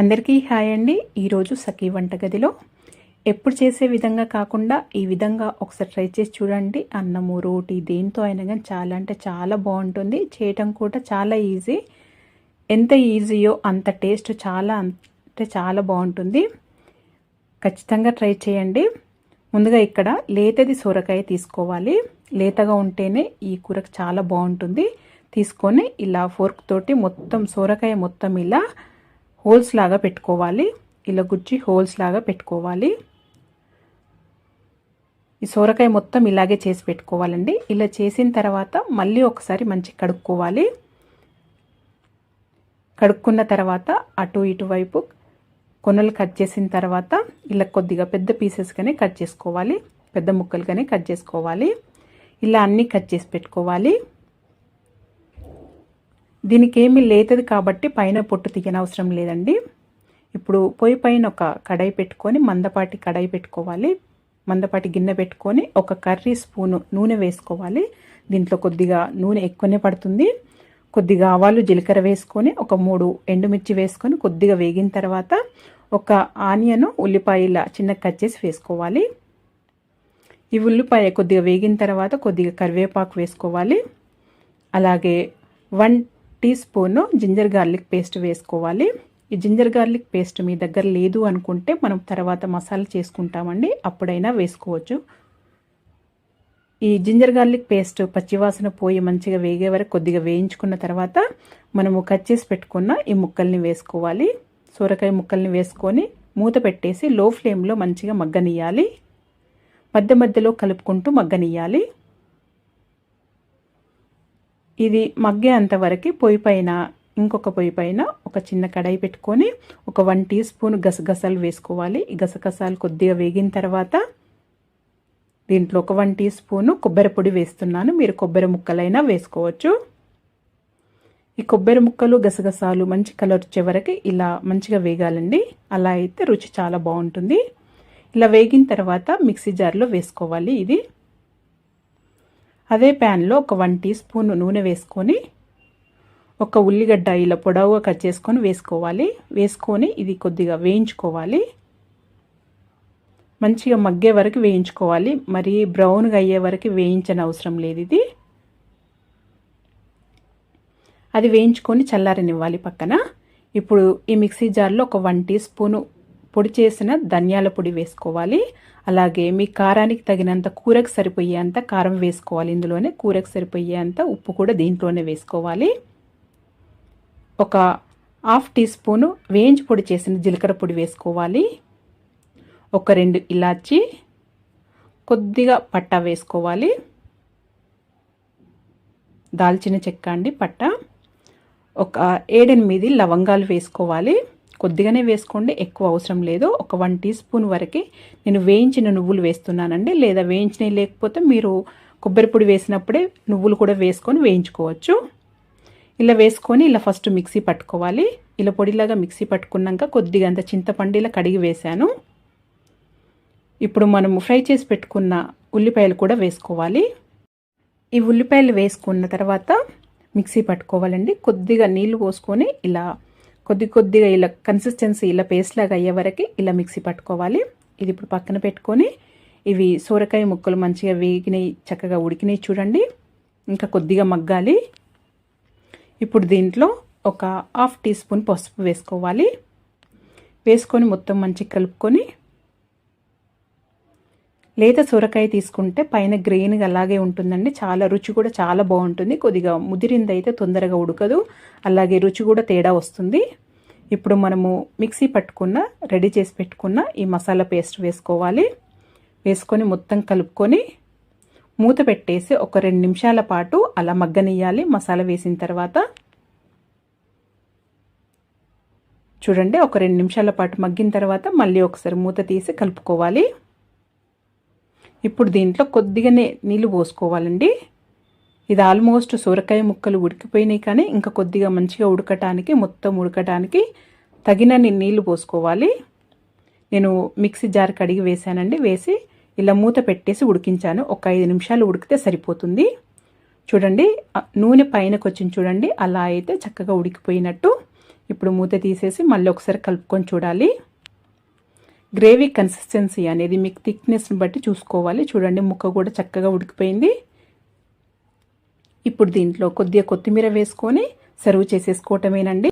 అందరికీ హాయ్ అండి. ఈరోజు సఖీ వంటగదిలో ఎప్పుడు చేసే విధంగా కాకుండా ఈ విధంగా ఒకసారి ట్రై చేసి చూడండి. అన్నము రోటి దేంతో అయినా కానీ చాలా అంటే చాలా బాగుంటుంది. చేయటం కూడా చాలా ఈజీ. ఎంత ఈజీయో అంత టేస్ట్ చాలా అంటే చాలా బాగుంటుంది. ఖచ్చితంగా ట్రై చేయండి. ముందుగా ఇక్కడ లేతది సొరకాయ తీసుకోవాలి. లేతగా ఉంటేనే ఈ కూరకు చాలా బాగుంటుంది. తీసుకొని ఇలా ఫోర్క్ తోటి మొత్తం సొరకాయ మొత్తం ఇలా హోల్స్ లాగా పెట్టుకోవాలి. ఇలా గుచ్చి హోల్స్ లాగా పెట్టుకోవాలి. ఈ సోరకాయ మొత్తం ఇలాగే చేసి పెట్టుకోవాలండి. ఇలా చేసిన తర్వాత మళ్ళీ ఒకసారి మంచి కడుక్కోవాలి. కడుక్కున్న తర్వాత అటు ఇటువైపు కొనలు కట్ చేసిన తర్వాత ఇలా కొద్దిగా పెద్ద పీసెస్గానే కట్ చేసుకోవాలి. పెద్ద ముక్కలుగానే కట్ చేసుకోవాలి. ఇలా అన్నీ కట్ చేసి పెట్టుకోవాలి. దీనికి ఏమీ లేతది కాబట్టి పైన పొట్టు తీయనవసరం లేదండి. ఇప్పుడు పొయ్యి పైన ఒక కడాయి పెట్టుకొని మందపాటి కడాయి పెట్టుకోవాలి. మందపాటి గిన్నె పెట్టుకొని ఒక కర్రీ స్పూను నూనె వేసుకోవాలి. దీంట్లో కొద్దిగా నూనె ఎక్కువనే పడుతుంది. కొద్దిగా ఆవాలు జీలకర్ర వేసుకొని ఒక మూడు ఎండుమిర్చి వేసుకొని కొద్దిగా వేగిన తర్వాత ఒక ఆనియన్ ఉల్లిపాయల చిన్న కట్ చేసి వేసుకోవాలి. ఈ ఉల్లిపాయ కొద్దిగా వేగిన తర్వాత కొద్దిగా కరివేపాకు వేసుకోవాలి. అలాగే one teaspoon ginger garlic paste వేసుకోవాలి. ఈ జింజర్ గార్లిక్ పేస్ట్ మీ దగ్గర లేదు అనుకుంటే మనం తర్వాత మసాలా చేసుకుంటామండి. అప్పుడైనా వేసుకోవచ్చు. ఈ జింజర్ గార్లిక్ పేస్ట్ పచ్చివాసన పోయి మంచిగా వేగే వరకు కొద్దిగా వేయించుకున్న తర్వాత మనము కట్ చేసి పెట్టుకున్న ఈ ముక్కల్ని వేసుకోవాలి. సూరకాయ ముక్కల్ని వేసుకొని మూత పెట్టేసి లో ఫ్లేమ్లో మంచిగా మగ్గనియాలి మధ్య మధ్యలో కలుపుకుంటూ మగ్గనియాలి ఇది మగ్గేంత వరకు పొయ్యి పైన ఇంకొక పొయ్యి పైన ఒక చిన్న కడాయి పెట్టుకొని ఒక వన్ టీ స్పూన్ గసగసాలు వేసుకోవాలి. ఈ గసగసాలు కొద్దిగా వేగిన తర్వాత దీంట్లో ఒక వన్ టీ స్పూను కొబ్బరి పొడి వేస్తున్నాను. మీరు కొబ్బరి ముక్కలైనా వేసుకోవచ్చు. ఈ కొబ్బరి ముక్కలు గసగసాలు మంచి కలర్ వచ్చే వరకు ఇలా మంచిగా వేగాలండి. అలా అయితే రుచి చాలా బాగుంటుంది. ఇలా వేగిన తర్వాత మిక్సీ జార్లో వేసుకోవాలి ఇది. అదే ప్యాన్లో ఒక వన్ టీ స్పూన్ నూనె వేసుకొని ఒక ఉల్లిగడ్డ ఇలా పొడవుగా కట్ చేసుకొని వేసుకోవాలి. వేసుకొని ఇది కొద్దిగా వేయించుకోవాలి. మంచిగా మగ్గే వరకు వేయించుకోవాలి. మరి బ్రౌన్గా అయ్యే వరకు వేయించని అవసరం లేదు ఇది. అది వేయించుకొని చల్లారనివ్వాలి పక్కన. ఇప్పుడు ఈ మిక్సీ జార్లో ఒక వన్ టీ స్పూను పొడి చేసిన ధనియాల పొడి వేసుకోవాలి. అలాగే మీ కారానికి తగినంత కూరకు సరిపోయేంత కారం వేసుకోవాలి. ఇందులోనే కూరకు సరిపోయేంత ఉప్పు కూడా దీంట్లోనే వేసుకోవాలి. ఒక హాఫ్ టీ స్పూను వేయించి పొడి చేసిన జీలకర్ర పొడి వేసుకోవాలి. ఒక రెండు ఇలాచి కొద్దిగా పట్ట వేసుకోవాలి. దాల్చిన చెక్క అండి పట్ట. ఒక ఏడెనిమిది లవంగాలు వేసుకోవాలి. కొద్దిగానే వేసుకోండి ఎక్కువ అవసరం లేదు. ఒక వన్ టీ స్పూన్ వరకే నేను వేయించిన నువ్వులు వేస్తున్నానండి. లేదా వేయించినవి లేకపోతే మీరు కొబ్బరి పొడి వేసినప్పుడే నువ్వులు కూడా వేసుకొని వేయించుకోవచ్చు. ఇలా వేసుకొని ఇలా ఫస్ట్ మిక్సీ పట్టుకోవాలి. ఇలా పొడిలాగా మిక్సీ పట్టుకున్నాక కొద్దిగా అంత చింతపండు ఇలా కడిగి వేశాను. ఇప్పుడు మనము ఫ్రై చేసి పెట్టుకున్న ఉల్లిపాయలు కూడా వేసుకోవాలి. ఈ ఉల్లిపాయలు వేసుకున్న తర్వాత మిక్సీ పట్టుకోవాలండి. కొద్దిగా నీళ్ళు పోసుకొని ఇలా కొద్ది కొద్దిగా ఇలా కన్సిస్టెన్సీ ఇలా పేస్ట్ లాగా అయ్యే వరకు ఇలా మిక్సీ పట్టుకోవాలి. ఇది ఇప్పుడు పక్కన పెట్టుకొని ఇవి సోరకాయ ముక్కలు మంచిగా వేగినాయి చక్కగా ఉడికినాయి చూడండి. ఇంకా కొద్దిగా మగ్గాలి. ఇప్పుడు దీంట్లో ఒక హాఫ్ టీ స్పూన్ పసుపు వేసుకోవాలి. వేసుకొని మొత్తం మంచిగా కలుపుకొని లేత సొరకాయ తీసుకుంటే పైన గ్రెయిన్గా అలాగే ఉంటుందండి. చాలా రుచి కూడా చాలా బాగుంటుంది. కొద్దిగా ముదిరింది అయితే తొందరగా ఉడకదు. అలాగే రుచి కూడా తేడా వస్తుంది. ఇప్పుడు మనము మిక్సీ పట్టుకున్న రెడీ చేసి పెట్టుకున్న ఈ మసాలా పేస్ట్ వేసుకోవాలి. వేసుకొని మొత్తం కలుపుకొని మూత పెట్టేసి ఒక రెండు నిమిషాల పాటు అలా మగ్గనియ్యాలి. మసాలా వేసిన తర్వాత చూడండి ఒక రెండు నిమిషాల పాటు మగ్గిన తర్వాత మళ్ళీ ఒకసారి మూత తీసి కలుపుకోవాలి. ఇప్పుడు దీంట్లో కొద్దిగానే నీళ్ళు పోసుకోవాలండి. ఇది ఆల్మోస్ట్ సొరకాయ ముక్కలు ఉడికిపోయినాయి కానీ ఇంకా కొద్దిగా మంచిగా ఉడకటానికి మొత్తం ఉడకటానికి తగినన్ని నీళ్ళు పోసుకోవాలి. నేను మిక్సీ జార్ కడిగి వేసానండి వేసి ఇలా మూత పెట్టేసి ఉడికించాను. ఒక ఐదు నిమిషాలు ఉడికితే సరిపోతుంది. చూడండి నూనె పైనకు వచ్చింది చూడండి. అలా అయితే చక్కగా ఉడికిపోయినట్టు. ఇప్పుడు మూత తీసేసి మళ్ళీ ఒకసారి కలుపుకొని చూడాలి. గ్రేవీ కన్సిస్టెన్సీ అనేది మీకు థిక్నెస్ని బట్టి చూసుకోవాలి. చూడండి ముక్క కూడా చక్కగా ఉడికిపోయింది. ఇప్పుడు దీంట్లో కొద్దిగా కొత్తిమీర వేసుకొని సర్వ్ చేసేసుకోవటమేనండి.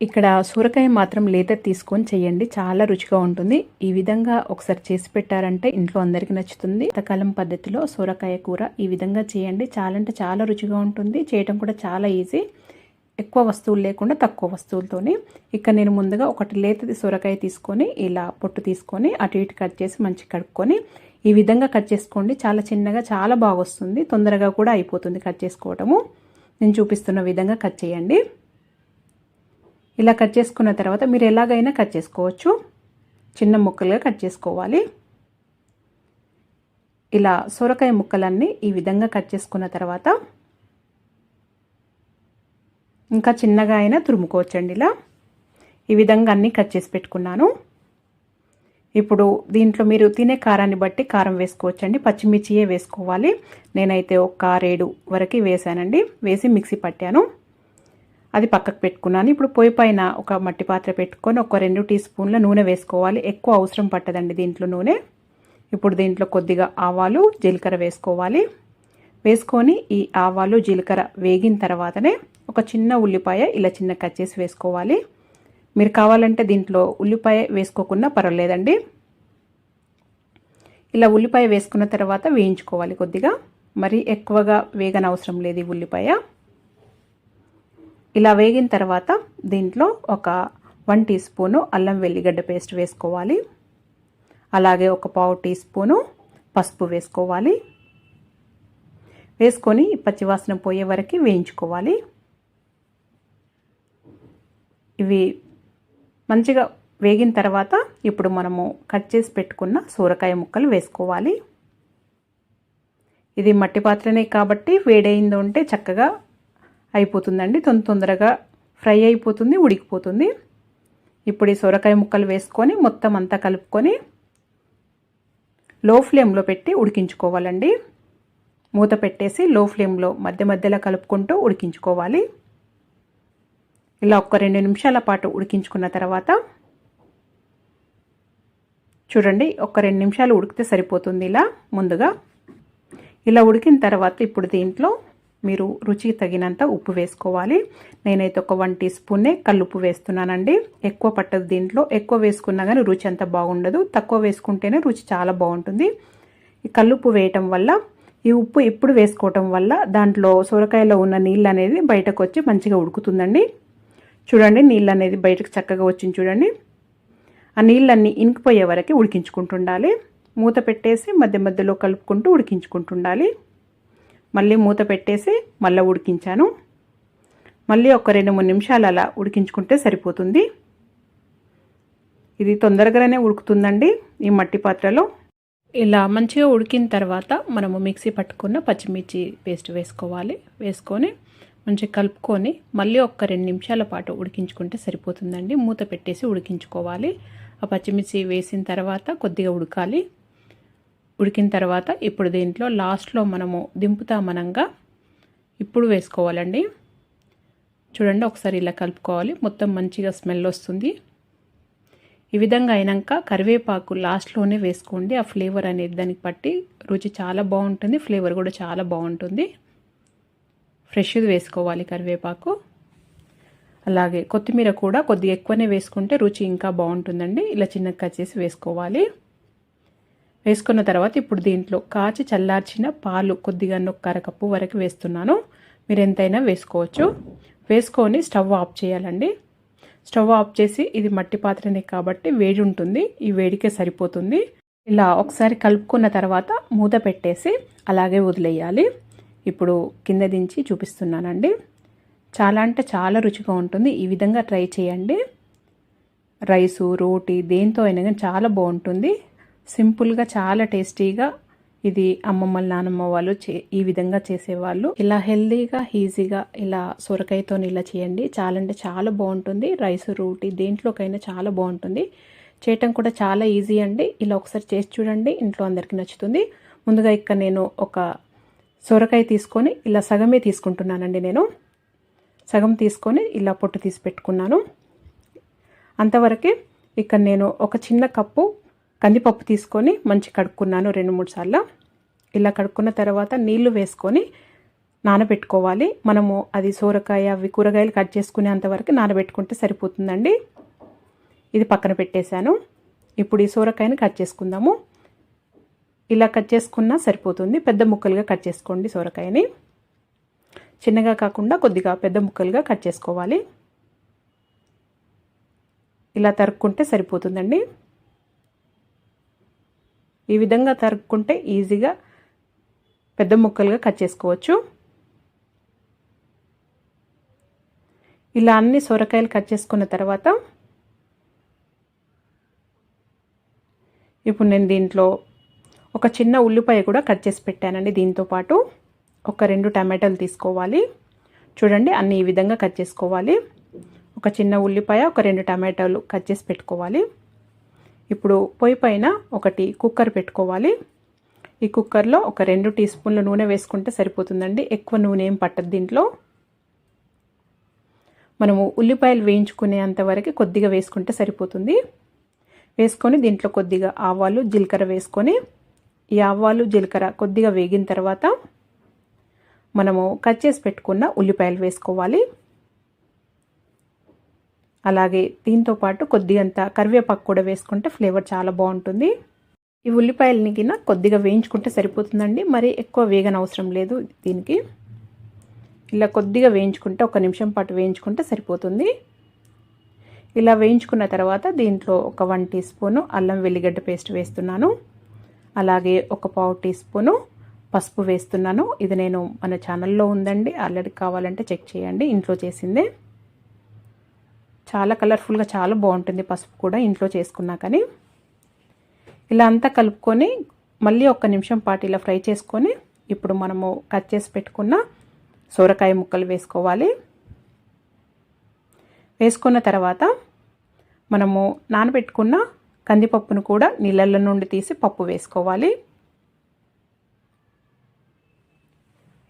ఇక్కడ సూరకాయ మాత్రం లేత తీసుకొని చేయండి. చాలా రుచిగా ఉంటుంది. ఈ విధంగా ఒకసారి చేసి పెట్టారంటే ఇంట్లో అందరికీ నచ్చుతుంది. తకాలం పద్ధతిలో సూరకాయ కూర ఈ విధంగా చేయండి. చాలా అంటే చాలా రుచిగా ఉంటుంది. చేయటం కూడా చాలా ఈజీ. ఎక్కువ వస్తువులు లేకుండా తక్కువ వస్తువులతోనే ఇక్కడ నేను ముందుగా ఒకటి లేతది సొరకాయ తీసుకొని ఇలా పొట్టు తీసుకొని అటు ఇటు కట్ చేసి మంచి కడుక్కొని ఈ విధంగా కట్ చేసుకోండి. చాలా చిన్నగా చాలా బాగా వస్తుంది. తొందరగా కూడా అయిపోతుంది కట్ చేసుకోవటము. నేను చూపిస్తున్న విధంగా కట్ చేయండి. ఇలా కట్ చేసుకున్న తర్వాత మీరు ఎలాగైనా కట్ చేసుకోవచ్చు. చిన్న ముక్కలుగా కట్ చేసుకోవాలి. ఇలా సొరకాయ ముక్కలన్నీ ఈ విధంగా కట్ చేసుకున్న తర్వాత ఇంకా చిన్నగా అయినా తురుముకోవచ్చండి ఇలా. ఈ విధంగా అన్నీ కట్ చేసి పెట్టుకున్నాను. ఇప్పుడు దీంట్లో మీరు తినే కారాన్ని బట్టి కారం వేసుకోవచ్చండి. పచ్చిమిర్చియే వేసుకోవాలి. నేనైతే ఒక ఆరేడు వరకు వేసానండి. వేసి మిక్సీ పట్టాను. అది పక్కకు పెట్టుకున్నాను. ఇప్పుడు పొయ్యి పైన ఒక మట్టి పాత్ర పెట్టుకొని ఒక రెండు టీ స్పూన్ల నూనె వేసుకోవాలి. ఎక్కువ అవసరం పట్టదండి దీంట్లో నూనె. ఇప్పుడు దీంట్లో కొద్దిగా ఆవాలు జీలకర్ర వేసుకోవాలి. వేసుకొని ఈ ఆవాలు జీలకర్ర వేగిన తర్వాతనే ఒక చిన్న ఉల్లిపాయ ఇలా చిన్న కట్ చేసి వేసుకోవాలి. మీరు కావాలంటే దీంట్లో ఉల్లిపాయ వేసుకోకుండా పర్వాలేదండి. ఇలా ఉల్లిపాయ వేసుకున్న తర్వాత వేయించుకోవాలి కొద్దిగా. మరి ఎక్కువగా వేగన అవసరం లేదు ఉల్లిపాయ. ఇలా వేగిన తర్వాత దీంట్లో ఒక వన్ టీ స్పూను అల్లం వెల్లిగడ్డ పేస్ట్ వేసుకోవాలి. అలాగే ఒక పావు టీ స్పూను పసుపు వేసుకోవాలి. వేసుకొని పచ్చివాసన పోయే వరకు వేయించుకోవాలి. ఇవి మంచిగా వేగిన తర్వాత ఇప్పుడు మనము కట్ చేసి పెట్టుకున్న సూరకాయ ముక్కలు వేసుకోవాలి. ఇది మట్టి పాత్రనే కాబట్టి వేడైంది ఉంటే చక్కగా అయిపోతుందండి. తొందర తొందరగా ఫ్రై అయిపోతుంది ఉడికిపోతుంది. ఇప్పుడు ఈ సొరకాయ ముక్కలు వేసుకొని మొత్తం అంతా కలుపుకొని లో ఫ్లేమ్లో పెట్టి ఉడికించుకోవాలండి. మూత పెట్టేసి లో ఫ్లేమ్లో మధ్య మధ్యలో కలుపుకుంటూ ఉడికించుకోవాలి. ఇలా ఒక రెండు నిమిషాల పాటు ఉడికించుకున్న తర్వాత చూడండి ఒక రెండు నిమిషాలు ఉడికితే సరిపోతుంది ఇలా ముందుగా. ఇలా ఉడికిన తర్వాత ఇప్పుడు దీంట్లో మీరు రుచికి తగినంత ఉప్పు వేసుకోవాలి. నేనైతే ఒక వన్ టీ స్పూన్నే కల్లుప్పు వేస్తున్నానండి. ఎక్కువ పట్టదు దీంట్లో. ఎక్కువ వేసుకున్నా కానీ రుచి అంత బాగుండదు. తక్కువ వేసుకుంటేనే రుచి చాలా బాగుంటుంది. ఈ కల్లుప్పు వేయటం వల్ల ఈ ఉప్పు ఎప్పుడు వేసుకోవటం వల్ల దాంట్లో సొరకాయలో ఉన్న నీళ్ళు అనేది బయటకు వచ్చి మంచిగా ఉడుకుతుందండి. చూడండి నీళ్ళు అనేది బయటకు చక్కగా వచ్చింది చూడండి. ఆ నీళ్ళన్నీ ఇంకిపోయే వరకు ఉడికించుకుంటుండాలి. మూత పెట్టేసి మధ్య మధ్యలో కలుపుకుంటూ ఉడికించుకుంటుండాలి. మళ్ళీ మూత పెట్టేసి మళ్ళీ ఉడికించాను. మళ్ళీ ఒక రెండు మూడు నిమిషాలు అలా ఉడికించుకుంటే సరిపోతుంది. ఇది తొందరగానే ఉడుకుతుందండి ఈ మట్టి పాత్రలో. ఇలా మంచిగా ఉడికిన తర్వాత మనము మిక్సీ పట్టుకున్న పచ్చిమిర్చి పేస్ట్ వేసుకోవాలి. వేసుకొని మంచిగా కలుపుకొని మళ్ళీ ఒక్క రెండు నిమిషాల పాటు ఉడికించుకుంటే సరిపోతుందండి. మూత పెట్టేసి ఉడికించుకోవాలి. ఆ పచ్చిమిర్చి వేసిన తర్వాత కొద్దిగా ఉడకాలి. ఉడికిన తర్వాత ఇప్పుడు దీంట్లో లాస్ట్లో మనము దింపుతామనంగా ఇప్పుడు వేసుకోవాలండి. చూడండి ఒకసారి ఇలా కలుపుకోవాలి. మొత్తం మంచిగా స్మెల్ వస్తుంది. ఈ విధంగా అయినాక కరివేపాకు లాస్ట్లోనే వేసుకోండి. ఆ ఫ్లేవర్ అనేది దానికి పట్టి రుచి చాలా బాగుంటుంది. ఫ్లేవర్ కూడా చాలా బాగుంటుంది. ఫ్రెష్ది వేసుకోవాలి కరివేపాకు. అలాగే కొత్తిమీర కూడా కొద్దిగా ఎక్కువనే వేసుకుంటే రుచి ఇంకా బాగుంటుందండి. ఇలా చిన్నగా కట్ చేసి వేసుకోవాలి. వేసుకున్న తర్వాత ఇప్పుడు దీంట్లో కాచి చల్లార్చిన పాలు కొద్దిగా ఒక అరకప్పు వరకు వేస్తున్నాను. మీరు ఎంతైనా వేసుకోవచ్చు. వేసుకొని స్టవ్ ఆఫ్ చేయాలండి. స్టవ్ ఆఫ్ చేసి ఇది మట్టి పాత్రనే కాబట్టి వేడి ఉంటుంది. ఈ వేడికే సరిపోతుంది. ఇలా ఒకసారి కలుపుకున్న తర్వాత మూత పెట్టేసి అలాగే వదిలేయాలి. ఇప్పుడు కింద దించి చూపిస్తున్నానండి. చాలా అంటే చాలా రుచిగా ఉంటుంది. ఈ విధంగా ట్రై చేయండి. రైసు రోటీ దేంతో అయినా కానీ చాలా బాగుంటుంది. సింపుల్గా చాలా టేస్టీగా ఇది అమ్మమ్మల నానమ్మ వాళ్ళు చే ఈ విధంగా చేసేవాళ్ళు. ఇలా హెల్దీగా ఈజీగా ఇలా సొరకాయతో ఇలా చేయండి. చాలా అంటే చాలా బాగుంటుంది. రైస్ రోటీ దేంట్లోకైనా చాలా బాగుంటుంది. చేయటం కూడా చాలా ఈజీ అండి. ఇలా ఒకసారి చేసి చూడండి. ఇంట్లో అందరికీ నచ్చుతుంది. ముందుగా ఇక్కడ నేను ఒక సొరకాయ తీసుకొని ఇలా సగమే తీసుకుంటున్నానండి నేను. సగం తీసుకొని ఇలా పొట్టు తీసి పెట్టుకున్నాను. అంతవరకే ఇక్కడ నేను ఒక చిన్న కప్పు కందిపప్పు తీసుకొని మంచి కడుక్కున్నాను రెండు మూడు సార్లు. ఇలా కడుక్కున్న తర్వాత నీళ్ళు వేసుకొని నానబెట్టుకోవాలి. మనము అది సోరకాయ అవి కూరగాయలు కట్ చేసుకునేంతవరకు నానబెట్టుకుంటే సరిపోతుందండి. ఇది పక్కన పెట్టేశాను. ఇప్పుడు ఈ సోరకాయని కట్ చేసుకుందాము. ఇలా కట్ చేసుకున్నా సరిపోతుంది. పెద్ద ముక్కలుగా కట్ చేసుకోండి సొరకాయని. చిన్నగా కాకుండా కొద్దిగా పెద్ద ముక్కలుగా కట్ చేసుకోవాలి. ఇలా తరుక్కుంటే సరిపోతుందండి. ఈ విధంగా తరుక్కుంటే ఈజీగా పెద్ద ముక్కలుగా కట్ చేసుకోవచ్చు. ఇలా అన్ని సొరకాయలు కట్ చేసుకున్న తర్వాత ఇప్పుడు నేను దీంట్లో ఒక చిన్న ఉల్లిపాయ కూడా కట్ చేసి పెట్టానండి. దీంతోపాటు ఒక రెండు టమాటాలు తీసుకోవాలి. చూడండి అన్ని ఈ విధంగా కట్ చేసుకోవాలి. ఒక చిన్న ఉల్లిపాయ ఒక రెండు టమాటాలు కట్ చేసి పెట్టుకోవాలి. ఇప్పుడు పొయ్యి పైన ఒకటి కుక్కర్ పెట్టుకోవాలి. ఈ కుక్కర్లో ఒక రెండు టీ స్పూన్ల నూనె వేసుకుంటే సరిపోతుందండి. ఎక్కువ నూనె ఏం పట్టదు దీంట్లో. మనము ఉల్లిపాయలు వేయించుకునేంత వరకు కొద్దిగా వేసుకుంటే సరిపోతుంది. వేసుకొని దీంట్లో కొద్దిగా ఆవాలు జీలకర్ర వేసుకొని ఈ ఆవాలు జీలకర్ర కొద్దిగా వేగిన తర్వాత మనము కట్ చేసి పెట్టుకున్న ఉల్లిపాయలు వేసుకోవాలి. అలాగే దీంతో పాటు కొద్దిగంత కరివేపాకు కూడా వేసుకుంటే ఫ్లేవర్ చాలా బాగుంటుంది. ఈ ఉల్లిపాయలని కింద కొద్దిగా వేయించుకుంటే సరిపోతుందండి. మరి ఎక్కువ వేగన అవసరం లేదు దీనికి. ఇలా కొద్దిగా వేయించుకుంటే ఒక నిమిషం పాటు వేయించుకుంటే సరిపోతుంది. ఇలా వేయించుకున్న తర్వాత దీంట్లో ఒక వన్ టీ స్పూను అల్లం వెల్లిగడ్డ పేస్ట్ వేస్తున్నాను. అలాగే ఒక పావు టీ స్పూను పసుపు వేస్తున్నాను. ఇది నేను మన ఛానల్లో ఉందండి. ఆల్రెడీ కావాలంటే చెక్ చేయండి. ఇంట్లో చేసిందే. చాలా కలర్ఫుల్గా చాలా బాగుంటుంది పసుపు కూడా ఇంట్లో చేసుకున్నా కానీ. ఇలా అంతా కలుపుకొని మళ్ళీ ఒక్క నిమిషం పాటు ఇలా ఫ్రై చేసుకొని ఇప్పుడు మనము కట్ చేసి పెట్టుకున్న సోరకాయ ముక్కలు వేసుకోవాలి. వేసుకున్న తర్వాత మనము నానబెట్టుకున్న కందిపప్పును కూడా నీళ్ళల్లో నుండి తీసి పప్పు వేసుకోవాలి.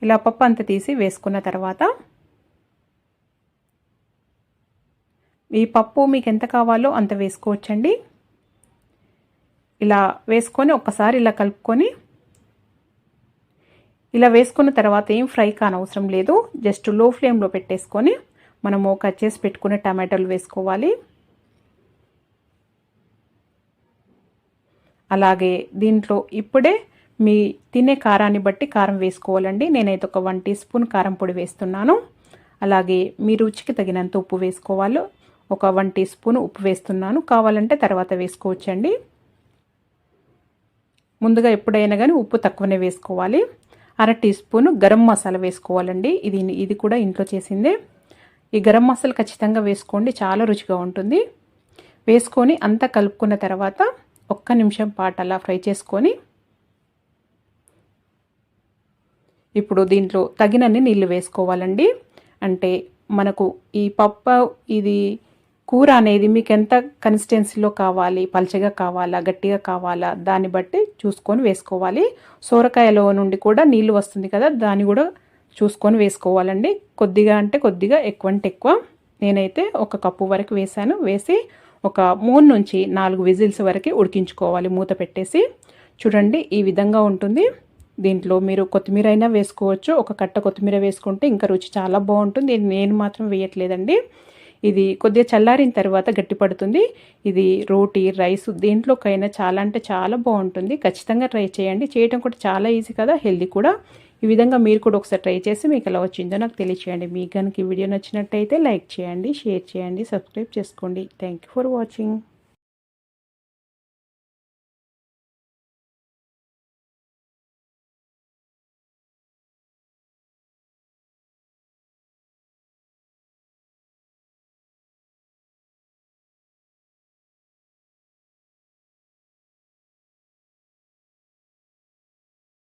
ఇలా పప్పు అంత తీసి వేసుకున్న తర్వాత ఈ పప్పు మీకు ఎంత కావాలో అంత వేసుకోవచ్చండి. ఇలా వేసుకొని ఒక్కసారి ఇలా కలుపుకొని ఇలా వేసుకున్న తర్వాత ఏం ఫ్రై కానవసరం లేదు. జస్ట్లో ఫ్లేమ్లో పెట్టేసుకొని మనము కట్ చేసి పెట్టుకునే టమాటాలు వేసుకోవాలి. అలాగే దీంట్లో ఇప్పుడే మీ తినే కారాన్ని బట్టి కారం వేసుకోవాలండి. నేనైతే ఒక వన్ టీ స్పూన్ కారం పొడి వేస్తున్నాను. అలాగే మీ రుచికి తగినంత ఉప్పు వేసుకోవాలి ఒక వన్ టీ స్పూన్ ఉప్పు వేస్తున్నాను. కావాలంటే తర్వాత వేసుకోవచ్చండి. ముందుగా ఎప్పుడైనా కానీ ఉప్పు తక్కువనే వేసుకోవాలి. అర టీ స్పూన్ గరం మసాలా వేసుకోవాలండి. ఇది ఇది కూడా ఇంట్లో చేసిందే. ఈ గరం మసాలా ఖచ్చితంగా వేసుకోండి. చాలా రుచిగా ఉంటుంది. వేసుకొని అంతా కలుపుకున్న తర్వాత ఒక్క నిమిషం పాటు అలా ఫ్రై చేసుకొని ఇప్పుడు దీంట్లో తగినన్ని నీళ్ళు వేసుకోవాలండి. అంటే మనకు ఈ పప్పు ఇది కూర అనేది మీకు ఎంత కన్సిస్టెన్సీలో కావాలి పలచగా కావాలా గట్టిగా కావాలా దాన్ని బట్టి చూసుకొని వేసుకోవాలి. సోరకాయలో నుండి కూడా నీళ్ళు వస్తుంది కదా దాన్ని కూడా చూసుకొని వేసుకోవాలండి. కొద్దిగా అంటే కొద్దిగా ఎక్కువ అంటే ఎక్కువ. నేనైతే ఒక కప్పు వరకు వేసాను. వేసి ఒక మూడు నుంచి నాలుగు విజిల్స్ వరకు ఉడికించుకోవాలి. మూత పెట్టేసి చూడండి ఈ విధంగా ఉంటుంది. దీంట్లో మీరు కొత్తిమీర అయినా వేసుకోవచ్చు. ఒక కట్ట కొత్తిమీర వేసుకుంటే ఇంకా రుచి చాలా బాగుంటుంది. నేను మాత్రం వేయట్లేదండి. ఇది కొద్దిగా చల్లారిన తర్వాత గట్టిపడుతుంది. ఇది రోటీ రైస్ దేంట్లోకైనా చాలా అంటే చాలా బాగుంటుంది. ఖచ్చితంగా ట్రై చేయండి. చేయటం కూడా చాలా ఈజీ కదా హెల్దీ కూడా. ఈ విధంగా మీరు కూడా ఒకసారి ట్రై చేసి మీకు ఎలా వచ్చిందో నాకు తెలియచేయండి. మీకు కనుక ఈ వీడియో నచ్చినట్టయితే లైక్ చేయండి షేర్ చేయండి సబ్స్క్రైబ్ చేసుకోండి. Thank for watching